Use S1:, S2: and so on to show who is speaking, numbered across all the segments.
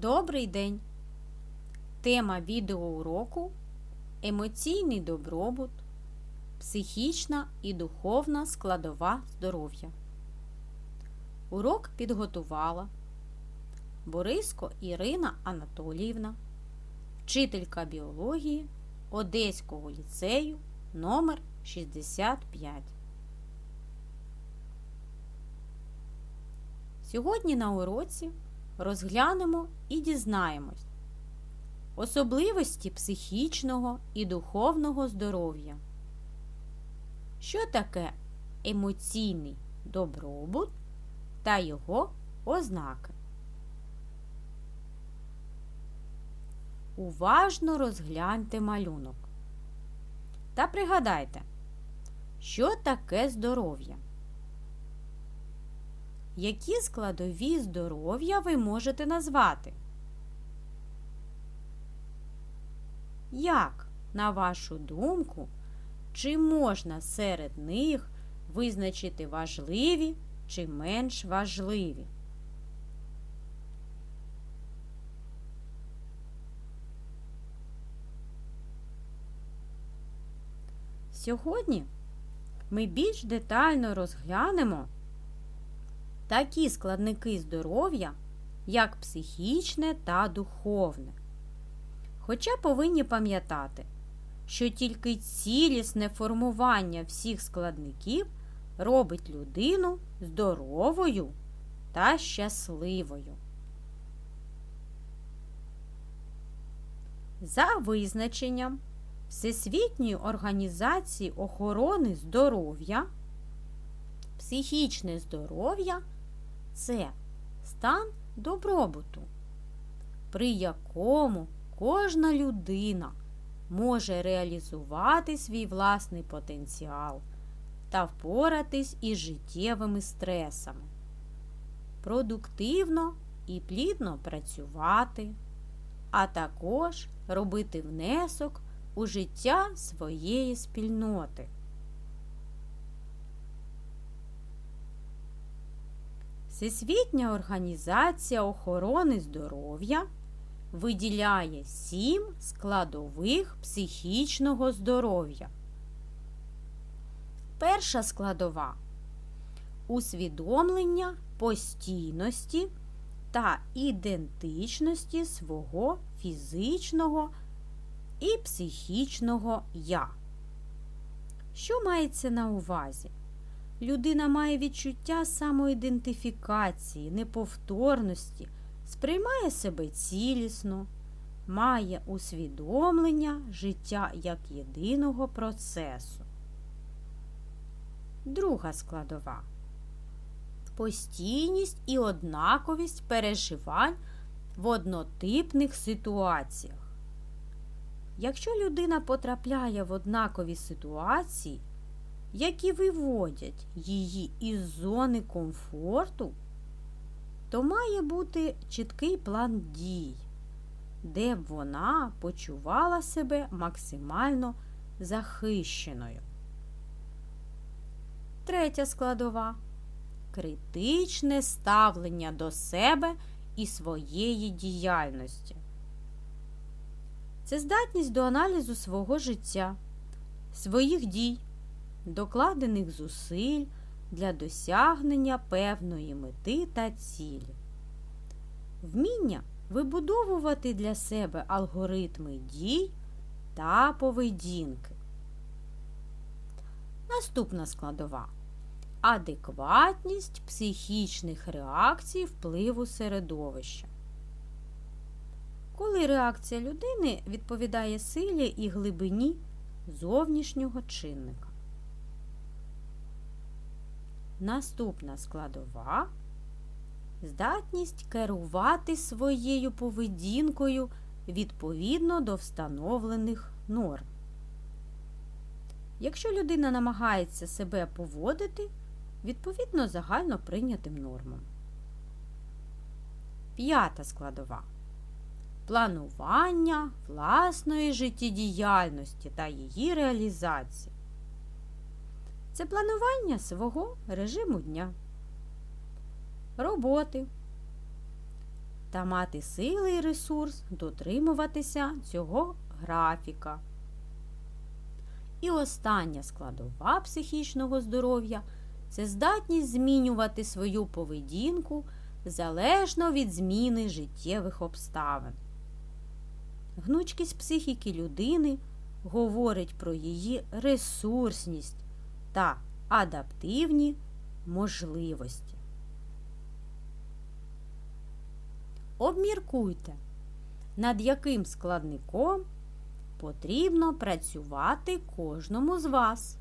S1: Добрий день! Тема відеоуроку Емоційний добробут, психічна і духовна складова здоров'я. Урок підготувала Бориско Ірина Анатоліївна, вчителька біології Одеського ліцею номер 65. Сьогодні на уроці розглянемо і дізнаємось особливості психічного і духовного здоров'я. Що таке емоційний добробут та його ознаки? Уважно розгляньте малюнок. Та пригадайте, що таке здоров'я? Які складові здоров'я ви можете назвати? Як, на вашу думку, чи можна серед них визначити важливі чи менш важливі? Сьогодні ми більш детально розглянемо такі складники здоров'я, як психічне та духовне. Хоча повинні пам'ятати, що тільки цілісне формування всіх складників робить людину здоровою та щасливою. За визначенням Всесвітньої організації охорони здоров'я, психічне здоров'я це стан добробуту, при якому кожна людина може реалізувати свій власний потенціал та впоратись із життєвими стресами, продуктивно і плідно працювати, а також робити внесок у життя своєї спільноти. Всесвітня організація охорони здоров'я виділяє сім складових психічного здоров'я. Перша складова усвідомлення постійності та ідентичності свого фізичного і психічного я. Що мається на увазі? Людина має відчуття самоідентифікації, неповторності, сприймає себе цілісно, має усвідомлення життя як єдиного процесу. Друга складова постійність і однаковість переживань в однотипних ситуаціях. Якщо людина потрапляє в однакові ситуації, які виводять її із зони комфорту, то має бути чіткий план дій, де б вона почувала себе максимально захищеною. Третя складова критичне ставлення до себе і своєї діяльності. Це здатність до аналізу свого життя, своїх дій, докладених зусиль для досягнення певної мети та цілі. Вміння вибудовувати для себе алгоритми дій та поведінки. Наступна складова адекватність психічних реакцій впливу середовища. Коли реакція людини відповідає силі і глибині зовнішнього чинника. Наступна складова здатність керувати своєю поведінкою відповідно до встановлених норм. Якщо людина намагається себе поводити відповідно загально прийнятим нормам. П'ята складова планування власної життєдіяльності та її реалізації. Це планування свого режиму дня, роботи та мати сили і ресурс дотримуватися цього графіка. І остання складова психічного здоров'я це здатність змінювати свою поведінку залежно від зміни життєвих обставин. Гнучкість психіки людини говорить про її ресурсність та адаптивні можливості. Обміркуйте, над яким складником потрібно працювати кожному з вас.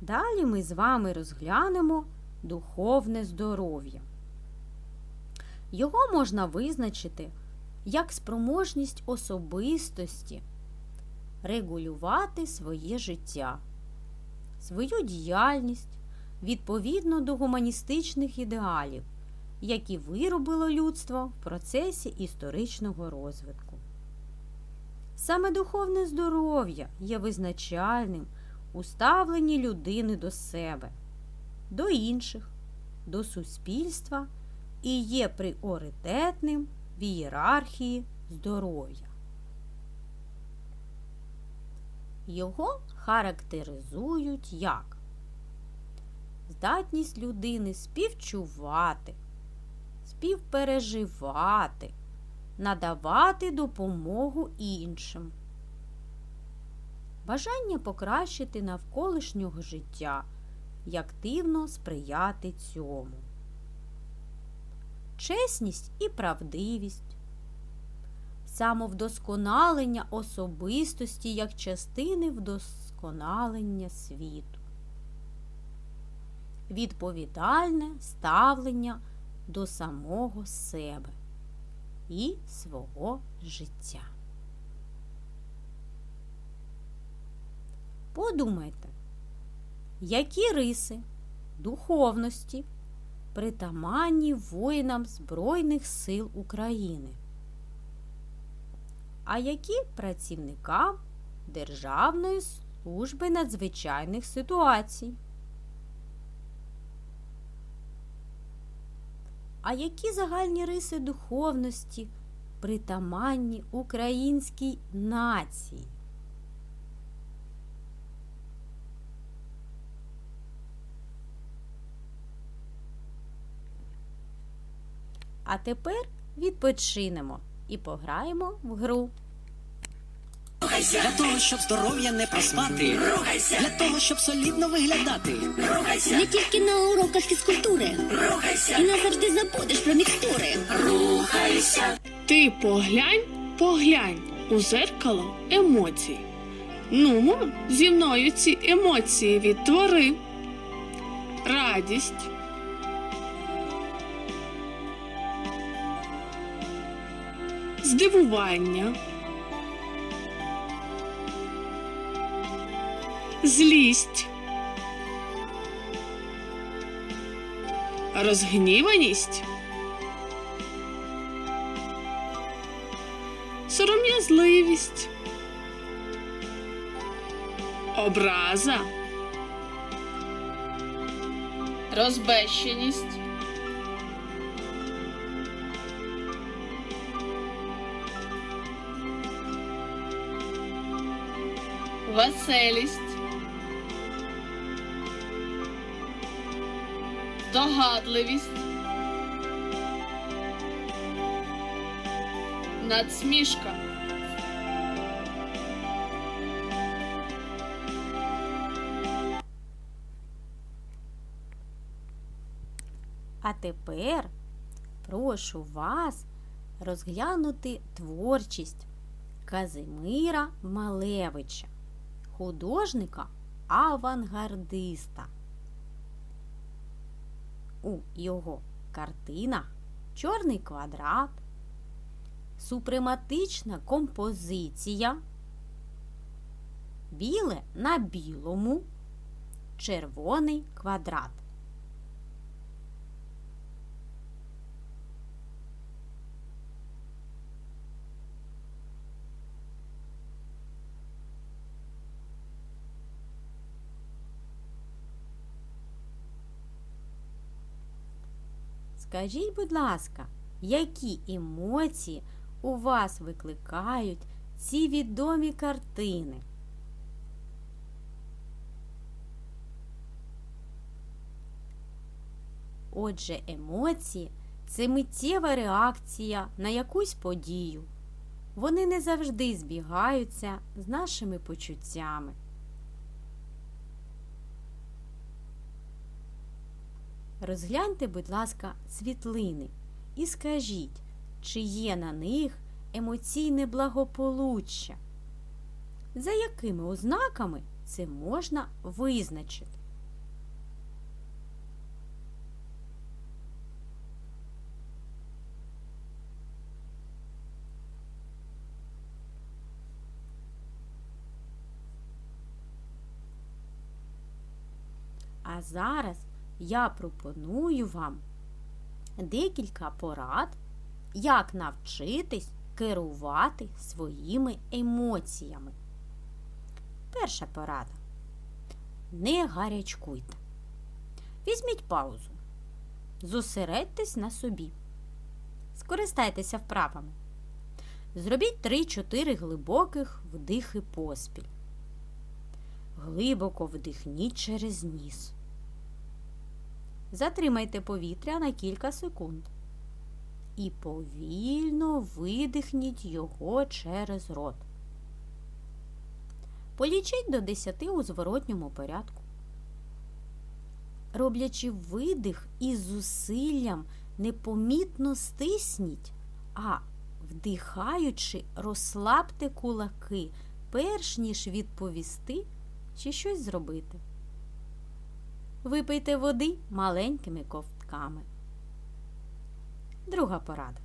S1: Далі ми з вами розглянемо духовне здоров'я. Його можна визначити як спроможність особистості регулювати своє життя, свою діяльність відповідно до гуманістичних ідеалів, які виробило людство в процесі історичного розвитку. Саме духовне здоров'я є визначальним у ставленні людини до себе, до інших, до суспільства і є пріоритетним в ієрархії здоров'я. Його характеризують як здатність людини співчувати, співпереживати, надавати допомогу іншим, бажання покращити навколишнього життя і активно сприяти цьому, чесність і правдивість, самовдосконалення особистості як частини вдосконалення світу, відповідальне ставлення до самого себе і свого життя. Подумайте, які риси духовності притаманні воїнам Збройних сил України, а які працівникам Державної служби надзвичайних ситуацій. А які загальні риси духовності притаманні українській нації? А тепер відпочинемо і пограємо в гру.
S2: Для того, щоб здоров'я не проспати, Рухайся! для того, щоб солідно виглядати,
S3: Рухайся! Не тільки на уроках фізкультури. Рухайся! І назавжди забудеш про мікстури.
S2: рухайся,
S4: Ти поглянь, поглянь у зеркало емоцій. Нумо зі мною ці емоції відтвори. Радість, здивування, злість, розгніваність. сором'язливість, образа, розбещеність, веселість, догадливість. Надсмішка.
S1: А тепер прошу вас розглянути творчість Казимира Малевича, художника авангардиста. У його картинах чорний квадрат, супрематична композиція, біле на білому, червоний квадрат. Скажіть, будь ласка, які емоції у вас викликають ці відомі картини? Отже, емоції це миттєва реакція на якусь подію. Вони не завжди збігаються з нашими почуттями. Розгляньте, будь ласка, світлини і скажіть, чи є на них емоційне благополуччя? За якими ознаками це можна визначити? А зараз я пропоную вам декілька порад, як навчитись керувати своїми емоціями. Перша порада. Не гарячкуйте. Візьміть паузу. Зосередьтесь на собі. Скористайтеся вправами. Зробіть 3-4 глибоких вдихи поспіль. Глибоко вдихніть через ніс. Затримайте повітря на кілька секунд. І повільно видихніть його через рот. Полічіть до 10 у зворотньому порядку. Роблячи видих із зусиллям, непомітно стисніть, а вдихаючи, розслабте кулаки, перш ніж відповісти чи щось зробити. Випийте води маленькими ковтками. Друга порада.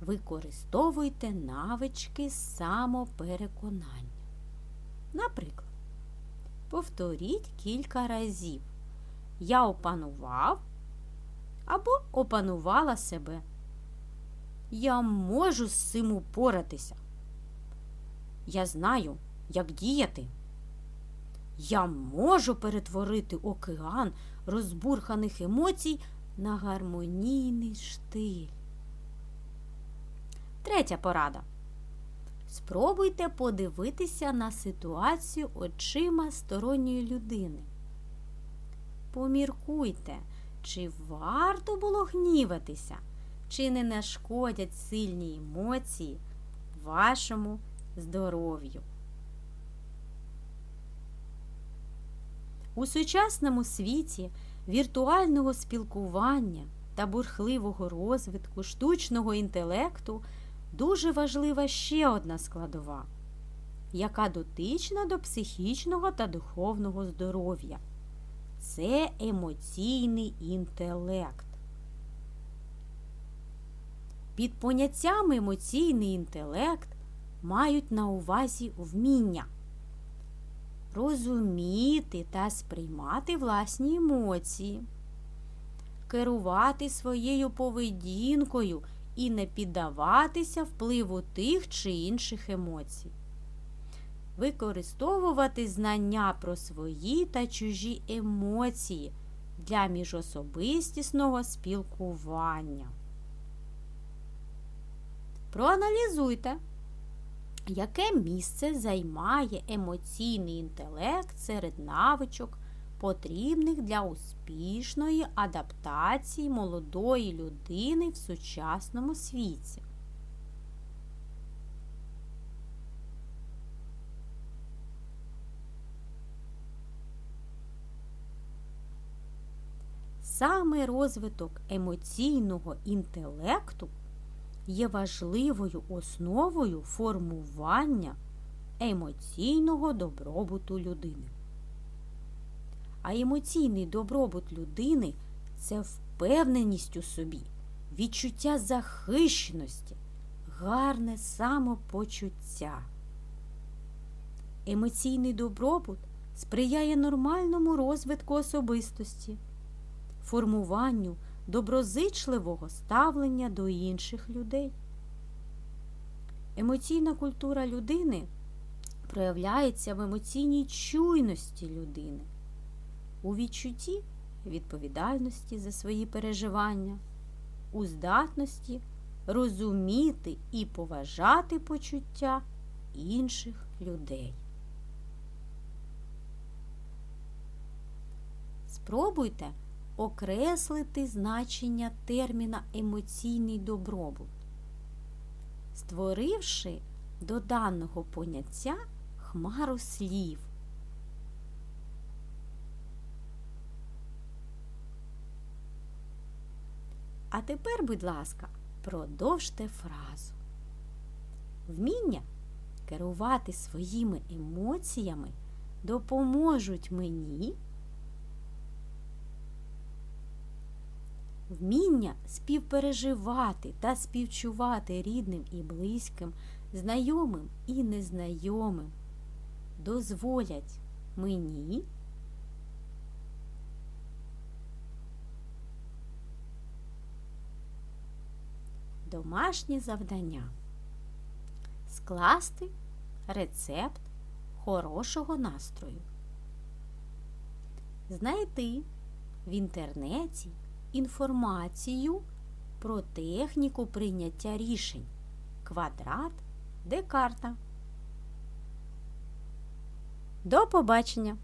S1: Використовуйте навички самопереконання. Наприклад, повторіть кілька разів. Я опанував або опанувала себе. Я можу з цим упоратися. Я знаю, як діяти. Я можу перетворити океан розбурханих емоцій на гармонійний штиль. Третя порада. Спробуйте подивитися на ситуацію очима сторонньої людини. Поміркуйте, чи варто було гніватися, чи не нашкодять сильні емоції вашому здоров'ю. У сучасному світі віртуального спілкування та бурхливого розвитку штучного інтелекту дуже важлива ще одна складова, яка дотична до психічного та духовного здоров'я. Це емоційний інтелект. Під поняттями емоційний інтелект мають на увазі вміння розуміти та сприймати власні емоції, керувати своєю поведінкою і не піддаватися впливу тих чи інших емоцій, використовувати знання про свої та чужі емоції для міжособистісного спілкування. Проаналізуйте. Яке місце займає емоційний інтелект серед навичок, потрібних для успішної адаптації молодої людини в сучасному світі? Саме розвиток емоційного інтелекту є важливою основою формування емоційного добробуту людини. А емоційний добробут людини це впевненість у собі, відчуття захищеності, гарне самопочуття. Емоційний добробут сприяє нормальному розвитку особистості, формуванню доброзичливого ставлення до інших людей. Емоційна культура людини проявляється в емоційній чуйності людини, у відчутті відповідальності за свої переживання, у здатності розуміти і поважати почуття інших людей. Спробуйте окреслити значення терміна емоційний добробут, створивши до даного поняття хмару слів. А тепер, будь ласка, продовжте фразу. Вміння керувати своїми емоціями допоможуть мені. Вміння співпереживати та співчувати рідним і близьким, знайомим і незнайомим дозволять мені домашнє завдання скласти рецепт хорошого настрою. Знайти в інтернеті інформацію про техніку прийняття рішень. Квадрат Декарта. До побачення!